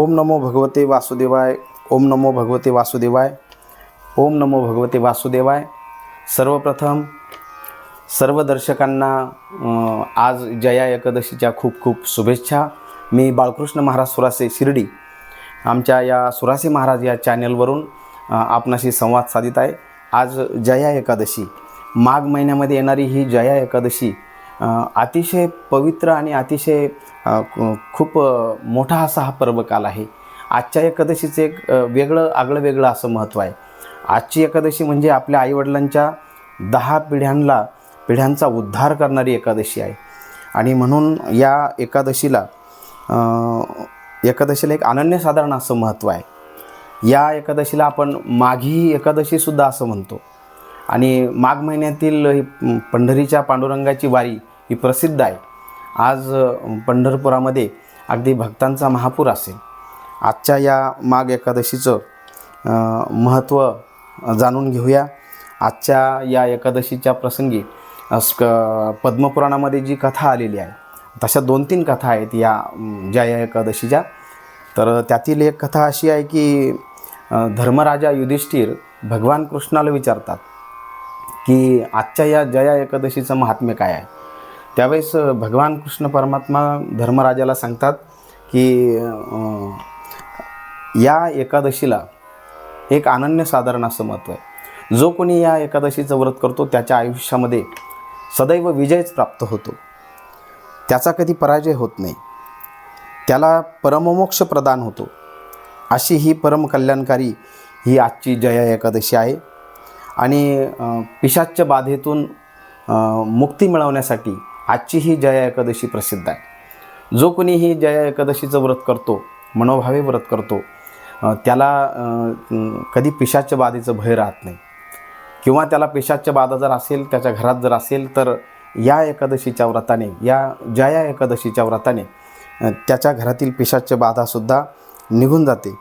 ओम नमो भगवते वासुदेवाय ओम नमो भगवते वासुदेवाय ओम नमो भगवते वासुदेवाय. सर्वप्रथम सर्व दर्शकांना आज जया एकादशीच्या खूप खूप शुभेच्छा. मी बाळकृष्ण महाराज सुरासे शिर्डी आमच्या या सुरासे महाराज या चॅनलवरून आपणाशी संवाद साधित आहे. आज जया एकादशी माघ महिन्यामध्ये येणारी ही जया एकादशी अतिशय पवित्र आणि अतिशय खूप मोठा असा हा पर्वकाल आहे. आजच्या एकादशीचं एक वेगळं आगळं वेगळं असं महत्त्व आहे. आजची एकादशी म्हणजे आपल्या आईवडिलांच्या दहा पिढ्यांना पिढ्यांचा उद्धार करणारी एकादशी आहे. आणि म्हणून या एकादशीला एकादशीला एक अनन्यसाधारण असं महत्त्व आहे. या एकादशीला आपण माघी एकादशीसुद्धा असं म्हणतो. आणि माघ महिन्यातील पंढरीच्या पांडुरंगाची वारी ही प्रसिद्ध आहे. आज पंढरपुरामध्ये अगदी भक्तांचा महापूर असेल. आजच्या या माघ एकादशीचं महत्त्व जाणून घेऊया. आजच्या या एकादशीच्या प्रसंगी स्क पद्मपुराणामध्ये जी कथा आलेली आहे तशा दोन तीन कथा आहेत या ज्या या एकादशीच्या. तर त्यातील एक कथा अशी आहे की धर्मराजा युधिष्ठिर भगवान कृष्णाला विचारतात की आजच्या या जया एकादशीचं महात्म्य काय आहे? त्यावेळेस भगवान कृष्ण परमात्मा धर्मराजाला सांगतात की या एकादशीला एक अनन्य साधारण असं महत्त्व आहे. जो कोणी या एकादशीचं व्रत करतो त्याच्या आयुष्यामध्ये सदैव विजयच प्राप्त होतो. त्याचा कधी पराजय होत नाही. त्याला परममोक्ष प्रदान होतो. अशी ही परमकल्याणकारी ही आजची जया एकादशी आहे. आणि अ, बाधेतून मुक्ती मिळवण्यासाठी आजची ही जया एकादशी प्रसिद्ध आहे. जो कोणी ही जया एकादशीचं व्रत करतो मनोभावे व्रत करतो त्याला कधी पिशाच्या बाधेचं भय राहत नाही. किंवा त्याला पिशाच्या बाधा जर असेल त्याच्या घरात जर असेल तर या एकादशीच्या व्रताने या जया एकादशीच्या व्रताने त्याच्या घरातील पिशाच्या बाधासुद्धा निघून जाते.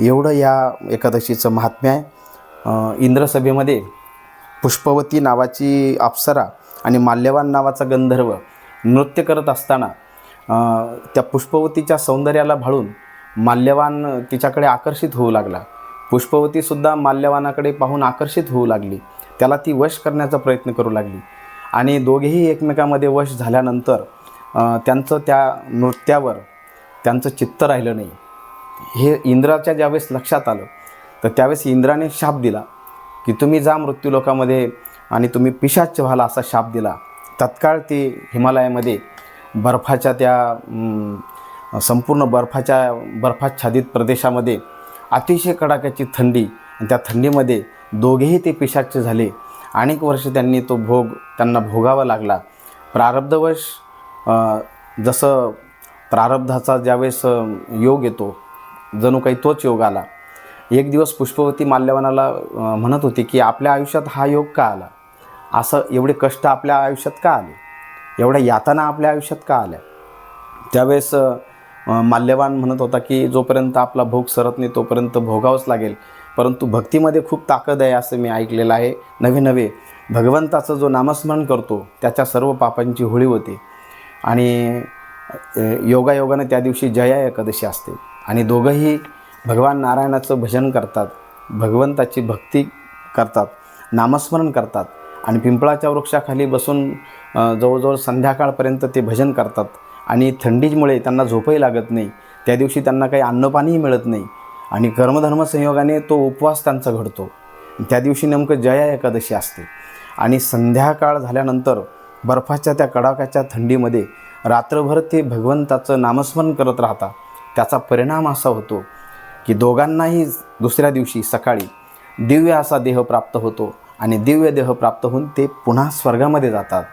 एवढं या एकादशीचं महात्म्य आहे. इंद्रसभेमध्ये पुष्पवती नावाची अप्सरा आणि माल्यवान नावाचा गंधर्व नृत्य करत असताना त्या पुष्पवतीच्या सौंदर्याला भाळून माल्यवान तिच्याकडे आकर्षित होऊ लागला. पुष्पवतीसुद्धा माल्यवानाकडे पाहून आकर्षित होऊ लागली. त्याला ती वश करण्याचा प्रयत्न करू लागली. आणि दोघेही एकमेकामध्ये वश झाल्यानंतर त्यांचं त्या नृत्यावर त्यांचं चित्त राहिलं नाही. हे इंद्राच्या ज्यावेळेस लक्षात आलं तर त्यावेळेस इंद्राने शाप दिला की तुम्ही जा मृत्यूलोकामध्ये आणि तुम्ही पिशाच व्हाला असा शाप दिला. तत्काळ ते हिमालयामध्ये बर्फाच्या त्या संपूर्ण बर्फाच्या बर्फाच्छादित प्रदेशामध्ये अतिशय कडाक्याची थंडी आणि त्या थंडीमध्ये दोघेही ते पिशाच झाले. अनेक वर्ष त्यांनी तो भोग त्यांना भोगावा लागला. प्रारब्धवश जसं प्रारब्धाचा ज्यावेळेस योग येतो जणू काही तोच योग आला. एक दिवस पुष्पवती माल्यवानाला म्हणत होती की आपल्या आयुष्यात हा योग का आला? असं एवढे कष्ट आपल्या आयुष्यात का आले? एवढ्या यातना आपल्या आयुष्यात का आल्या? त्यावेळेस माल्यवान म्हणत होता की जोपर्यंत आपला भोग सरत नाही तोपर्यंत भोगावंच लागेल. परंतु भक्तीमध्ये खूप ताकद आहे असं मी ऐकलेलं आहे. नवे नवे भगवंताचं जो नामस्मरण करतो त्याच्या सर्व पापांची होळी होते. आणि योगायोगानं त्या दिवशी जया एकादशी असते. आणि दोघंही भगवान नारायणाचं भजन करतात भगवंताची भक्ती करतात नामस्मरण करतात आणि पिंपळाच्या वृक्षाखाली बसून जवळजवळ संध्याकाळपर्यंत ते भजन करतात आणि थंडीमुळे त्यांना झोपही लागत नाही. त्या दिवशी त्यांना काही अन्नपाणीही मिळत नाही आणि कर्मधर्म संयोगाने तो उपवास त्यांचा घडतो. त्या दिवशी नेमकं जया एकादशी असते आणि संध्याकाळ झाल्यानंतर बर्फाच्या त्या कडाक्याच्या थंडीमध्ये रात्रभर ते भगवंताचं नामस्मरण करत राहतात त्याचा परिणाम असा होतो की दोघांनाही दुसऱ्या दिवशी सकाळी दिव्य असा देह प्राप्त होतो आणि दिव्य देह प्राप्त होऊन ते पुन्हा स्वर्गामध्ये जातात.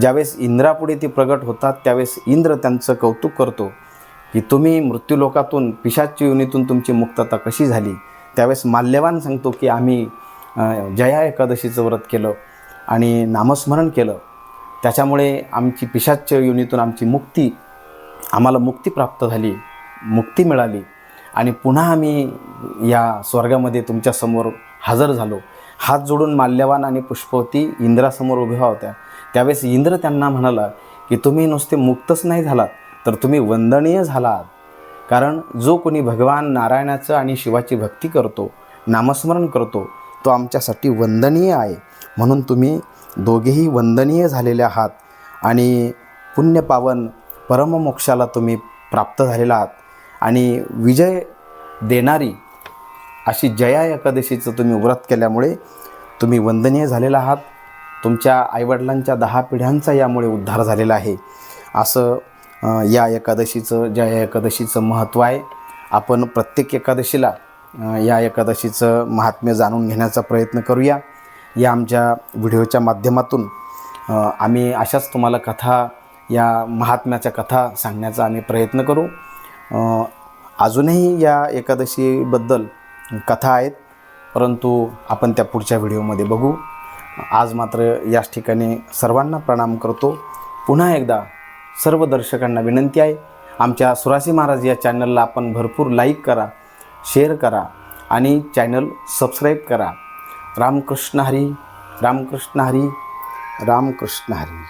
ज्यावेळेस इंद्रापुढे ते प्रगट होतात त्यावेळेस इंद्र त्यांचं कौतुक करतो की तुम्ही मृत्यूलोकातून पिशाच्या योनीतून तुमची मुक्तता कशी झाली? त्यावेळेस माल्यवान सांगतो की आम्ही जया एकादशीचं व्रत केलं आणि नामस्मरण केलं. त्याच्यामुळे आमची पिशाच्य योनीतून आमची मुक्ती आम्हाला मुक्ती प्राप्त झाली मुक्ती मिळाली. आणि पुन्हा आम्ही या स्वर्गामध्ये तुमच्यासमोर हजर झालो. हात जोडून माल्यवान आणि पुष्पवती इंद्रासमोर उभ्या होत्या. त्यावेळेस इंद्र त्यांना म्हणाला की तुम्ही नुसते मुक्तच नाही झालात तर तुम्ही वंदनीय झालात. कारण जो कोणी भगवान नारायणाचं आणि शिवाची भक्ती करतो नामस्मरण करतो तो आमच्यासाठी वंदनीय आहे. म्हणून तुम्ही दोघेही वंदनीय झालेले आहात आणि पुण्यपावन परममोक्षाला तुम्ही प्राप्त झालेला आहात. आणि विजय देणारी अशी जया एकादशीचं तुम्ही व्रत केल्यामुळे तुम्ही वंदनीय झालेला आहात. तुमच्या आईवडिलांच्या दहा पिढ्यांचा यामुळे उद्धार झालेला आहे. असं या एकादशीचं जया एकादशीचं महत्त्व आहे. आपण प्रत्येक एकादशीला या एकादशीचं महात्म्य जाणून घेण्याचा प्रयत्न करूया. या आमच्या व्हिडिओच्या माध्यमातून आम्ही अशाच तुम्हाला कथा या महात्म्याच्या कथा सांगण्याचा आम्ही प्रयत्न करू. अजूनही या एकादशीबद्दल कथा आहेत परंतु आपण त्या पुढच्या व्हिडिओमध्ये बघू. आज मात्र याच ठिकाणी सर्वांना प्रणाम करतो. पुन्हा एकदा सर्व दर्शकांना विनंती आहे आमच्या सुरासी महाराज या चॅनलला आपण भरपूर लाईक करा शेअर करा आणि चॅनल सबस्क्राईब करा. रामकृष्ण हरी रामकृष्ण हरी रामकृष्ण हरी.